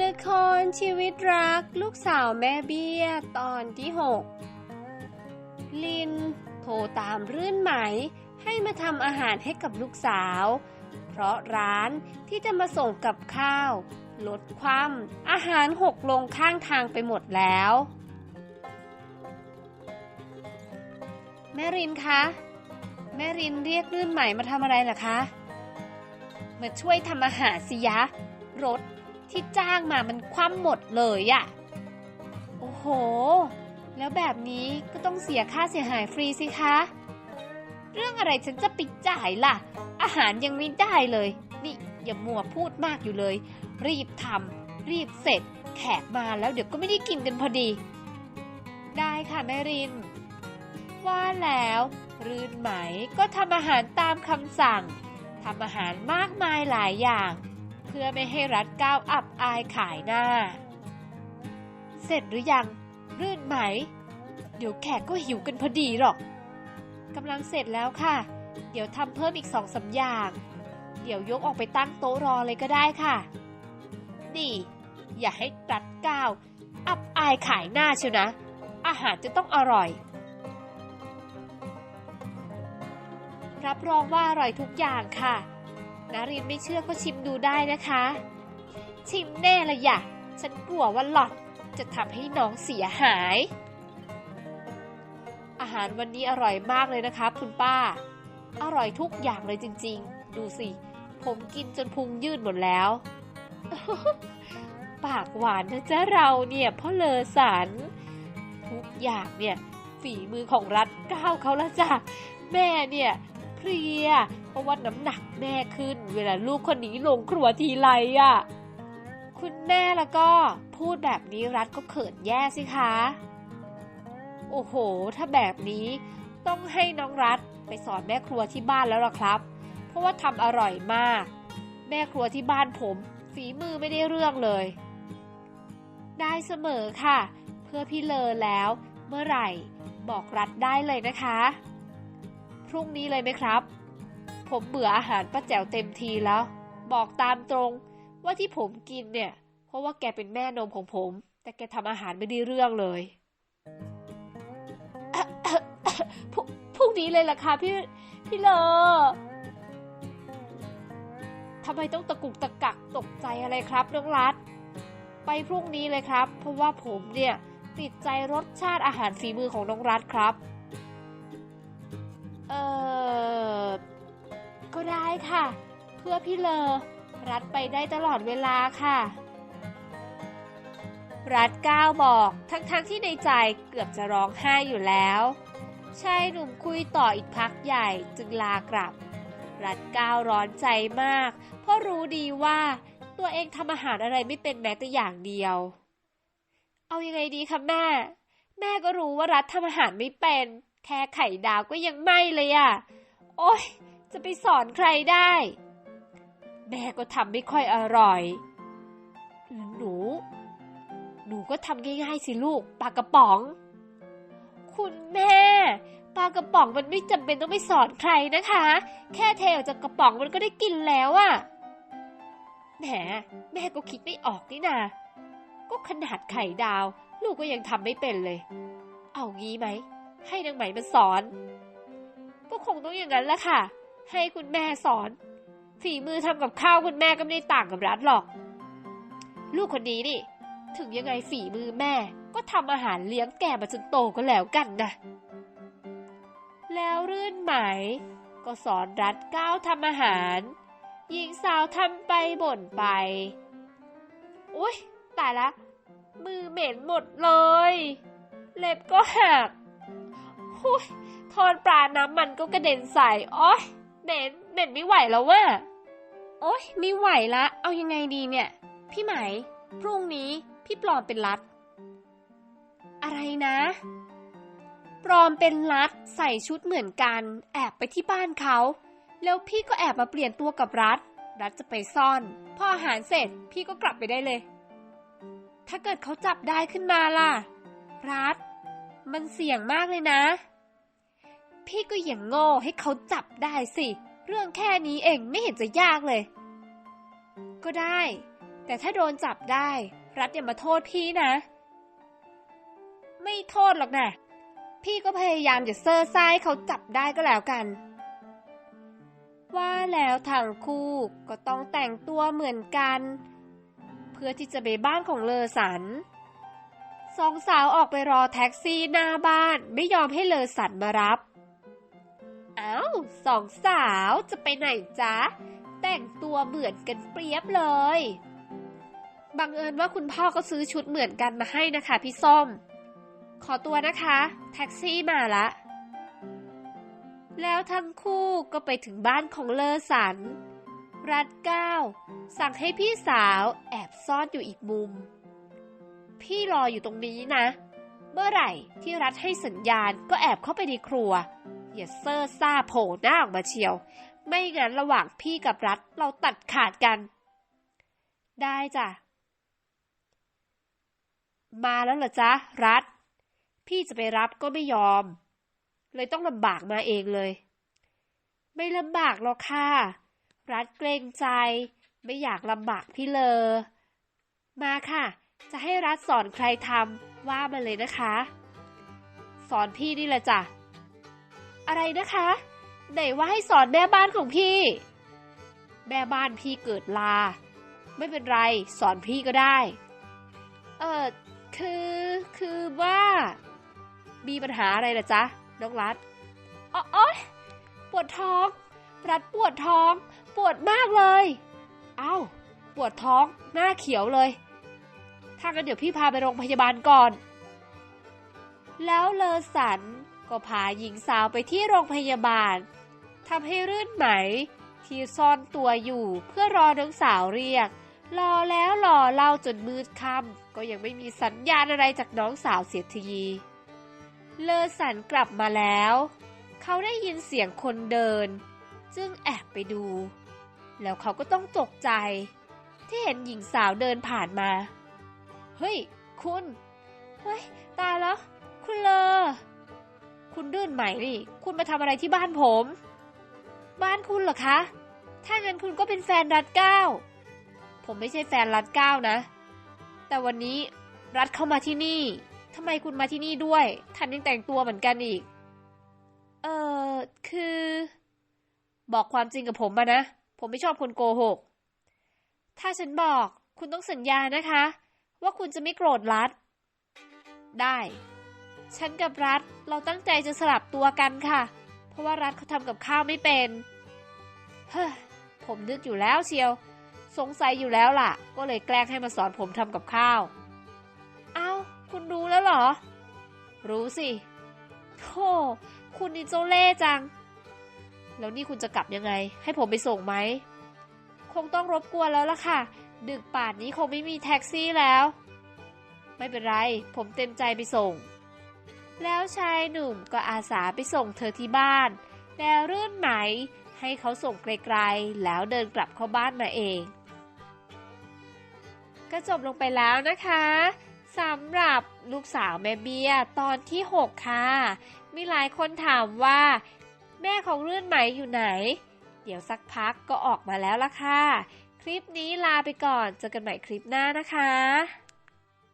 ละครชีวิตรักลูกสาวแม่เบี้ยตอนที่ 6 ลินโทรตามรื่นไหม ให้มาทำอาหารให้กับลูกสาว เพราะร้านที่จะมาส่งกับข้าวลดความอาหารหกลงข้างทางไปหมดแล้ว แม่รินคะ แม่รินเรียกรื่นไหมมาทำอะไรล่ะคะ มาช่วยทำอาหารสิยะ รถ ที่จ้างมามันคว่ำหมดเลยอะโอ้โห แล้วแบบนี้ก็ต้องเสียค่าเสียหายฟรีสิคะ เรื่องอะไรฉันจะไปจ่ายล่ะ อาหารยังไม่ได้เลย นี่อย่ามัวพูดมากอยู่เลย รีบทำรีบเสร็จ แขกมาแล้วเดี๋ยวก็ไม่ได้กินกันพอดี ได้ค่ะแม่ริน ว่าแล้วรื่นไหมก็ทำอาหารตามคำสั่งทำอาหารมากมายหลายอย่าง พื่อไม่ให้รัดก้าวอับอายขายหน้า เสร็จหรือยัง รื่นไหม เดี๋ยวแขกก็หิวกันพอดีหรอกกำลังเสร็จแล้วค่ะ เดี๋ยวทำเพิ่มอีกสองสามอย่าง เดี๋ยวยกออกไปตั้งโต๊ะรอเลยก็ได้ค่ะดีอย่าให้รัดก้าว อับอายขายหน้าเชียวนะ อาหารจะต้องอร่อย รับรองว่าอร่อยทุกอย่างค่ะ นารินไม่เชื่อก็ชิมดูได้นะคะ ชิมแน่ละอย่ะ ฉันกลัวว่าหลอดจะทำให้น้องเสียหาย อาหารวันนี้อร่อยมากเลยนะครับคุณป้า อร่อยทุกอย่างเลยจริง ๆ ดูสิ ผมกินจนพุงยืดหมดแล้ว ปากหวานนะจ๊ะเราเนี่ยพ่อเลอสัน ทุกอย่างเนี่ย ฝีมือของรัฐก้าวเขาละจ้ะ แม่เนี่ย เพลีย เพราะว่าน้ำหนักแม่ขึ้น เวลาลูกคนนี้ลงครัวทีไรอะ่ะ คุณแม่แล้วก็พูดแบบนี้รัฐก็เขินแย่สิคะ โอ้โห ถ้าแบบนี้ต้องให้น้องรัฐไปสอนแม่ครัวที่บ้านแล้วล่ะครับ เพราะว่าทำอร่อยมาก แม่ครัวที่บ้านผม ฝีมือไม่ได้เรื่องเลย ได้เสมอค่ะ เพื่อพี่เลอแล้วเมื่อไหร่บอกรัฐได้เลยนะคะ พรุ่งนี้เลยไหมครับ ผมเบื่ออาหารป้าแจ๋วเต็มทีแล้ว บอกตามตรงว่าที่ผมกินเนี่ย เพราะว่าแกเป็นแม่นมของผม แต่แกทำอาหารไม่ได้เรื่องเลยพรุ่งพรุ่งนี้เลยล่ะค่ะพี่พี่เลอทำไมต้องตะกุกตะกักตกใจอะไรครับน้องรัฐ ไปพรุ่งนี้เลยครับ เพราะว่าผมเนี่ยติดใจรสชาติอาหารฝีมือของน้องรัฐครับ เออก็ได้ค่ะ เพื่อพี่เลอ รัฐไปได้ตลอดเวลาค่ะ รัฐก้าวบอกทั้งๆทที่ในใจเกือบจะร้องไห้อยู่แล้วชายหนุ่มคุยต่ออีกพักใหญ่จึงลากลับ รัฐก้าวร้อนใจมาก เพราะรู้ดีว่าตัวเองทำอาหารอะไรไม่เป็นแม้แต่อย่างเดียว เอายังไงดีคะแม่ แม่ก็รู้ว่ารัฐทำอาหารไม่เป็น แค่ไข่ดาวก็ยังไม่เลยอะ่ะ โอ๊ยจะไปสอนใครได้ แม่ก็ทำไม่ค่อยอร่อย หนู หนูก็ทำง่ายๆสิลูกปลากระป๋อง คุณแม่ปลากระป๋องมันไม่จำเป็นต้องไปสอนใครนะคะ แค่เทออกจากกระป๋องมันก็ได้กินแล้วอะแหมแม่ก็คิดไม่ออกนี่นา ก็ขนาดไข่ดาว ลูกก็ยังทำไม่เป็นเลย เอางี้ไหม ให้นางไหมมันสอน ก็คงต้องอย่างนั้นแหละค่ะ ให้คุณแม่สอน ฝีมือทำกับข้าวคุณแม่ก็ไม่ได้ต่างกับรัฐหรอก ลูกคนนี้นี่ ถึงยังไงฝีมือแม่ ก็ทำอาหารเลี้ยงแกมาจนโตก็แล้วกันนะ แล้วรื่นไหม ก็สอนรัฐก้าวทำอาหารหญิงสาวทำไปบ่นไปอุ้ยตายละ มือเหม็นหมดเลย เล็บก็หัก ทอดปลาน้ำมันก็กระเด็นใส่โอ้ยเหม็นเหม็นไม่ไหวแล้วว่ะโอ้ยไม่ไหวละ เอายังไงดีเนี่ย พี่ไหม พรุ่งนี้พี่ปลอมเป็นรัฐอะไรนะ ปลอมเป็นรัฐใส่ชุดเหมือนกัน แอบไปที่บ้านเขา แล้วพี่ก็แอบมาเปลี่ยนตัวกับรัฐรัฐจะไปซ่อน พออาหารเสร็จพี่ก็กลับไปได้เลย ถ้าเกิดเขาจับได้ขึ้นมาล่ะ รัฐมันเสี่ยงมากเลยนะ พี่ก็อย่างโง่ให้เขาจับได้สิ เรื่องแค่นี้เองไม่เห็นจะยากเลย ก็ได้ แต่ถ้าโดนจับได้ รัฐอย่ามาโทษพี่นะ ไม่โทษหรอกนะ พี่ก็พยายามจะเซอร์ซาให้เขาจับได้ก็แล้วกัน ว่าแล้วทั้งคู่ก็ต้องแต่งตัวเหมือนกัน เพื่อที่จะไปบ้านของเลอสันสองสาวออกไปรอแท็กซี่หน้าบ้านไม่ยอมให้เลอสันมารับ อ้าวสองสาวจะไปไหนจ๊ะ แต่งตัวเหมือนกันเปรียบเลย บังเอิญว่าคุณพ่อก็ซื้อชุดเหมือนกันมาให้นะคะพี่ส้ม ขอตัวนะคะ แท็กซี่มาละ แล้วทั้งคู่ก็ไปถึงบ้านของเลอสัน รัดเก้า สั่งให้พี่สาวแอบซ่อนอยู่อีกมุม พี่รออยู่ตรงนี้นะ เมื่อไหร่ที่รัฐให้สัญญาณก็แอบเข้าไปในครัว อย่าเซอร์ซ่าโผล่หน้าออกมาเชียว ไม่งั้นระหว่างพี่กับรัฐเราตัดขาดกัน ได้จ้ะ มาแล้วเหรอจ๊ะ รัฐ พี่จะไปรับก็ไม่ยอม เลยต้องลำบากมาเองเลย ไม่ลำบากหรอกค่ะ รัฐเกรงใจ ไม่อยากลำบากพี่เลยมาค่ะ จะให้รัฐสอนใครทำว่ามาเลยนะคะ สอนพี่นี่แหละจ้ะ อะไรนะคะ ไหนว่าให้สอนแม่บ้านของพี่ แม่บ้านพี่เกิดลา ไม่เป็นไร สอนพี่ก็ได้ เออคือคือว่า มีปัญหาอะไรล่ะจ๊ะน้องรัฐอ๋ออยปวดท้อง รัฐปวดท้อง ปวดมากเลย เอ้า ปวดท้อง หน้าเขียวเลย ถ้างั้นเดี๋ยวพี่พาไปโรงพยาบาลก่อน แล้วเลอสัน ก็พาหญิงสาวไปที่โรงพยาบาลทำให้รื่นไหม ที่ซ่อนตัวอยู่เพื่อรอน้องสาวเรียก รอแล้วรอเล่าจนมืดค่ำก็ยังไม่มีสัญญาณอะไรจากน้องสาวเสียทีเลอสันกลับมาแล้ว เขาได้ยินเสียงคนเดิน จึงแอบไปดู แล้วเขาก็ต้องตกใจ ที่เห็นหญิงสาวเดินผ่านมา เฮ้ย คุณ เฮ้ย ตายแล้ว คุณเลอ คุณดื้นใหม่นี่ คุณมาทำอะไรที่บ้านผม บ้านคุณเหรอคะ ถ้างั้นคุณก็เป็นแฟนรัดเก้า ผมไม่ใช่แฟนรัดเก้านะ แต่วันนี้รัดเข้ามาที่นี่ทำไมคุณมาที่นี่ด้วย ท่านยังแต่งตัวเหมือนกันอีก เออคือ บอกความจริงกับผมมานะ ผมไม่ชอบคนโกหก ถ้าฉันบอกคุณต้องสัญญานะคะ ว่าคุณจะไม่โกรธรัด ได้ ฉันกับรัฐเราตั้งใจจะสลับตัวกันค่ะ เพราะว่ารัฐเขาทำกับข้าวไม่เป็น เฮ้ยผมนึกอยู่แล้วเชียว สงสัยอยู่แล้วล่ะ ก็เลยแกล้งให้มาสอนผมทำกับข้าว เอ้า คุณรู้แล้วเหรอ รู้สิโธ่คุณนี่เจ้าเล่จัง แล้วนี่คุณจะกลับยังไง ให้ผมไปส่งไหม คงต้องรบกวนแล้วล่ะค่ะ ดึกป่านนี้คงไม่มีแท็กซี่แล้ว ไม่เป็นไร ผมเต็มใจไปส่ง แล้วชายหนุ่มก็อาสาไปส่งเธอที่บ้านแล้วรื่นไหม ให้เขาส่งไกลๆ แล้วเดินกลับเข้าบ้านมาเอง ก็จบลงไปแล้วนะคะสำหรับลูกสาวแม่เบียตอนที่ 6 ค่ะ มีหลายคนถามว่า แม่ของรื่นไหมอยู่ไหน เดี๋ยวสักพักก็ออกมาแล้วล่ะค่ะ คลิปนี้ลาไปก่อน เจอกันใหม่คลิปหน้านะคะ